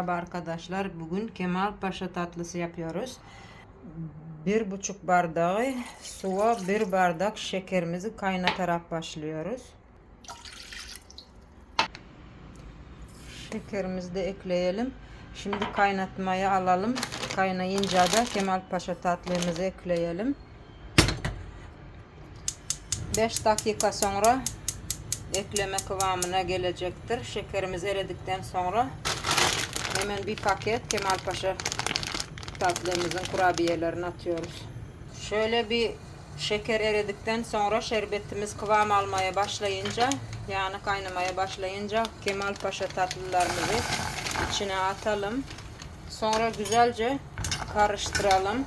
Merhaba arkadaşlar. Bugün Kemal Paşa tatlısı yapıyoruz. Bir buçuk bardağı suya bir bardak şekerimizi kaynatarak başlıyoruz. Şekerimizi de ekleyelim. Şimdi kaynatmaya alalım. Kaynayınca da Kemal Paşa tatlımızı ekleyelim. 5 dakika sonra ekleme kıvamına gelecektir. Şekerimiz eridikten sonra hemen bir paket Kemal Paşa tatlımızın kurabiyelerini atıyoruz. Şöyle bir şeker eridikten sonra şerbetimiz kıvam almaya başlayınca yani kaynamaya başlayınca Kemal Paşa tatlılarımızı içine atalım. Sonra güzelce karıştıralım.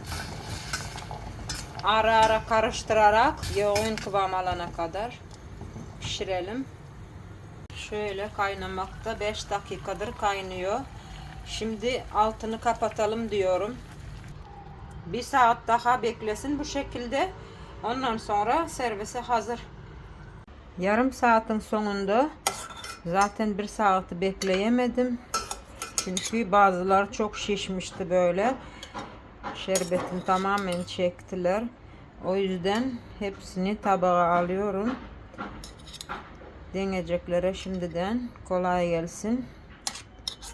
Ara ara karıştırarak yoğun kıvam alana kadar pişirelim. Şöyle kaynamakta 5 dakikadır kaynıyor. Şimdi altını kapatalım diyorum. Bir saat daha beklesin bu şekilde. Ondan sonra servise hazır. Yarım saatin sonunda zaten bir saati bekleyemedim. Çünkü bazılar çok şişmişti böyle. Şerbetin tamamen çektiler. O yüzden hepsini tabağa alıyorum. Deneyeceklere şimdiden kolay gelsin.